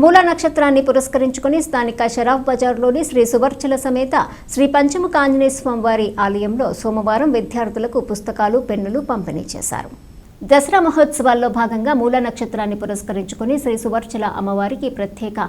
మూల నక్షత్రాన్ని పురస్కరించుకుని స్థానిక షరాఫ్ బజార్లోని శ్రీ సువర్చల సమేత శ్రీ పంచముఖ ఆంజనేయ స్వామివారి ఆలయంలో సోమవారం విద్యార్థులకు పుస్తకాలు పెన్నులు పంపిణీ చేశారు. దసరా మహోత్సవాల్లో భాగంగా మూల నక్షత్రాన్ని పురస్కరించుకుని శ్రీ సువర్చల అమ్మవారికి ప్రత్యేక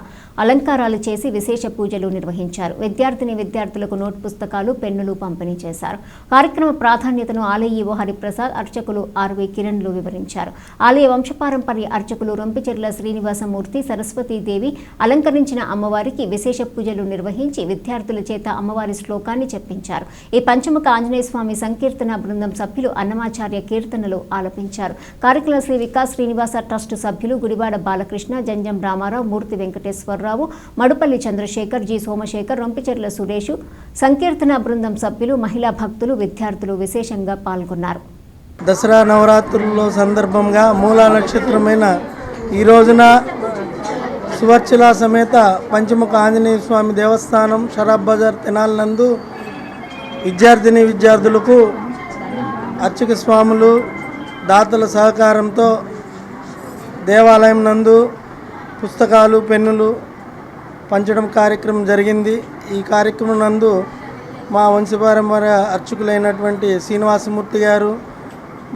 అలంకారాలు చేసి విశేష పూజలు నిర్వహించారు. విద్యార్థిని విద్యార్థులకు నోట్ పుస్తకాలు పెన్నులు పంపిణీ చేశారు. కార్యక్రమ ప్రాధాన్యతను ఆలయ ఈవో హరిప్రసాద్ అర్చకులు ఆర్వి కిరణ్లు వివరించారు. ఆలయ వంశపారంపర్య అర్చకులు రొంపిచెర్ల శ్రీనివాసమూర్తి సరస్వతీదేవి అలంకరించిన అమ్మవారికి విశేష పూజలు నిర్వహించి విద్యార్థుల చేత అమ్మవారి శ్లోకాన్ని చెప్పించారు. ఈ పంచముఖ ఆంజనేయ స్వామి సంకీర్తన బృందం సభ్యులు అన్నమాచార్య కీర్తనలు ఆలపించారు. కార్యక్రమ శ్రీ వికాస్ శ్రీనివాస ట్రస్ట్ సభ్యులు గుడివాడ బాలకృష్ణ జంజం రామారావు మూర్తి వెంకటేశ్వరరావు మడుపల్లి చంద్రశేఖర్ జి సోమశేఖర్ రొంపిచెర్ల సురేష్ సంకీర్తన బృందం సభ్యులు మహిళా భక్తులు విద్యార్థులు విశేషంగా పాల్గొన్నారు. దసరా నవరాత్రుల్లో సందర్భంగా మూలా నక్షత్రమైన ఈ రోజున సువర్చుల సమేత పంచముఖ ఆంజనేయ స్వామి దేవస్థానం షరాబ్ బజార్ తెనాలి నందు విద్యార్థిని విద్యార్థులకు అర్చక స్వాములు దాతల సహకారంతో దేవాలయం నందు పుస్తకాలు పెన్నులు పంచడం కార్యక్రమం జరిగింది. ఈ కార్యక్రమం నందు మా వంశపారంపర అర్చకులైనటువంటి శ్రీనివాసమూర్తి గారు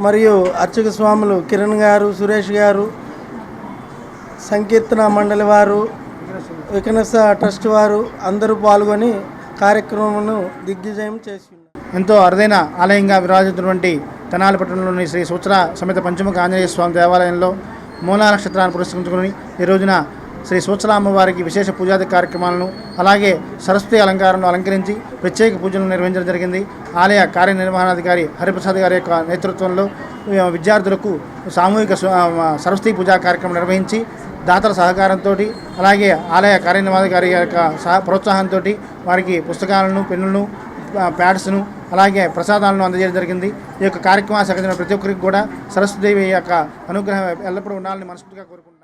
మరియు అర్చక స్వాములు కిరణ్ గారు సురేష్ గారు సంకీర్తన మండలి వారు వికనస ట్రస్ట్ వారు అందరూ పాల్గొని కార్యక్రమమును దిగ్విజయం చేసి ఎంతో అరుదైన ఆలయంగా విరాజిస్తున్నటువంటి తెనాలిపట్నంలోని శ్రీ సూచన సమేత పంచముఖ ఆంజనేయ స్వామి దేవాలయంలో మూలా నక్షత్రాన్ని పురస్కరించుకుని ఈ రోజున శ్రీ సూత్ర అమ్మవారికి విశేష పూజాది కార్యక్రమాలను అలాగే సరస్వతి అలంకారంలో అలంకరించి ప్రత్యేక పూజలు నిర్వహించడం జరిగింది. ఆలయ కార్యనిర్వహణాధికారి హరిప్రసాద్ గారి యొక్క నేతృత్వంలో విద్యార్థులకు సామూహిక సరస్వతి పూజా కార్యక్రమం నిర్వహించి దాతల సహకారంతో అలాగే ఆలయ కార్యనిర్వహణాధికారి యొక్క సహ ప్రోత్సాహంతో వారికి పుస్తకాలను పెన్నులను ప్యాడ్స్ను అలాగే ప్రసాదాలను అందజేయడం జరిగింది. ఈ యొక్క కార్యక్రమాన్ని సహకరించిన ప్రతి ఒక్కరికి కూడా సరస్వతిదేవి యొక్క అనుగ్రహం ఎల్లప్పుడూ ఉండాలని మనస్ఫూర్తిగా కోరుకుంటున్నాను.